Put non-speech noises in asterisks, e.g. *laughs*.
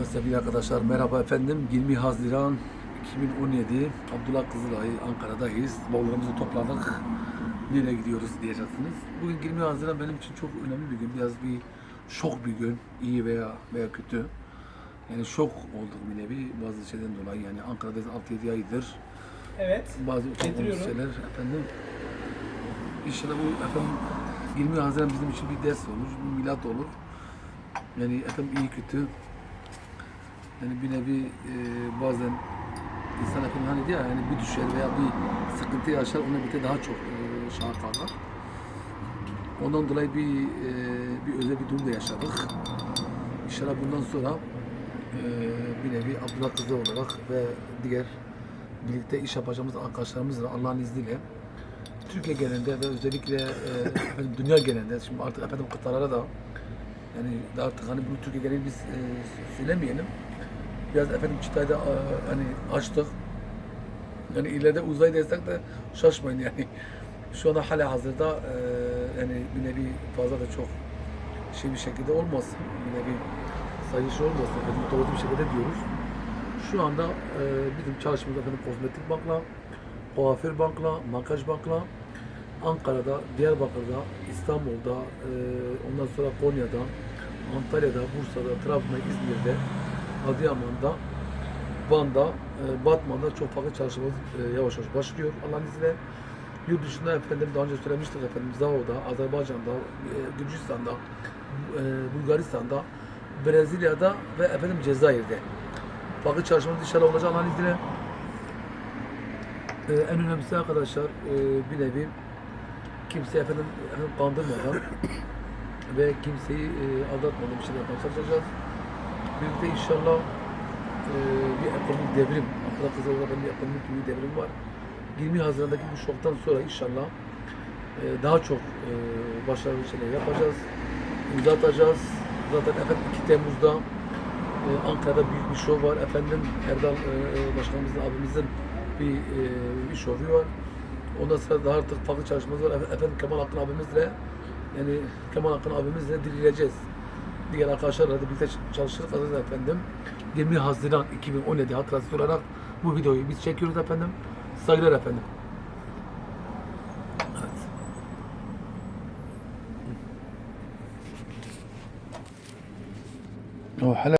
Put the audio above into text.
Evet sevgili arkadaşlar merhaba efendim 20 Haziran 2017 Abdullah Kızılay Ankara'dayız. Bavullarımızı topladık. Nereye gidiyoruz diyeceksiniz. Bugün 20 Haziran benim için çok önemli bir gün. Biraz bir şok bir gün. iyi veya veya kötü. Yani şok olduk bir nevi bazı şeyden dolayı. Yani Ankara'dayız 6-7 aydır. Evet. Bazı Getiriyorum. şeyler efendim. İnşallah bu efendim 20 Haziran bizim için bir ders olur, bir milat olur. Yani efendim iyi kötü. Yani bir nevi e, bazen insan efendim hani diyor ya, yani bir düşer veya bir sıkıntı yaşar ona bir de daha çok e, şaha kalkar. Ondan dolayı bir e, bir özel bir durum da yaşadık. İnşallah bundan sonra e, bir nevi Abdullah Kızı olarak ve diğer birlikte iş yapacağımız arkadaşlarımızla Allah'ın izniyle Türkiye genelinde ve özellikle e, efendim dünya genelinde şimdi artık efendim kıtalara da yani artık hani bunu Türkiye genelinde biz e, söylemeyelim. Biraz efendim çıtayı da e, hani açtık. Yani ileride uzay destek de şaşmayın yani. *laughs* Şu anda hala hazırda e, yani bir nevi fazla da çok şey bir şekilde olmasın. Bir nevi sayışı olmasın. Efendim, doğru bir şekilde diyoruz. Şu anda e, bizim çalışmamız efendim kozmetik bankla, kuaför bankla, makyaj bankla, Ankara'da, Diyarbakır'da, İstanbul'da, e, ondan sonra Konya'da, Antalya'da, Bursa'da, Trabzon'da, İzmir'de, Adıyaman'da, Van'da, e, Batman'da çok farklı çalışmamız e, yavaş yavaş başlıyor Allah'ın izniyle. Yurt dışında efendim daha önce söylemiştik efendim Zaho'da, Azerbaycan'da, e, Gürcistan'da, Bulgaristan'da, Brezilya'da ve efendim Cezayir'de. Farklı çalışmamız inşallah olacak Allah'ın izniyle. E, en önemlisi arkadaşlar e, bir nevi kimse efendim, efendim kandırmadan ve kimseyi e, aldatmadan bir şey yapmaya çalışacağız. Birlikte inşallah e, bir ekonomik devrim, akla kızılda bir ekonomik bir devrim var. 20 Haziran'daki bu şoktan sonra inşallah e, daha çok e, başarılı şeyler yapacağız. İmza atacağız. Zaten efendim 2 Temmuz'da Ankara'da büyük bir şov var. Efendim Erdal Başkanımızın, abimizin bir, bir şovu var. Ondan sonra daha artık farklı çalışmalar var. Efe- Efendim Kemal Akın abimizle yani Kemal Akın abimizle dirileceğiz. Diğer arkadaşlarla da birlikte çalışırız efendim. 20 Haziran 2017 hatırası olarak bu videoyu biz çekiyoruz efendim. Saygılar efendim. Evet. O hala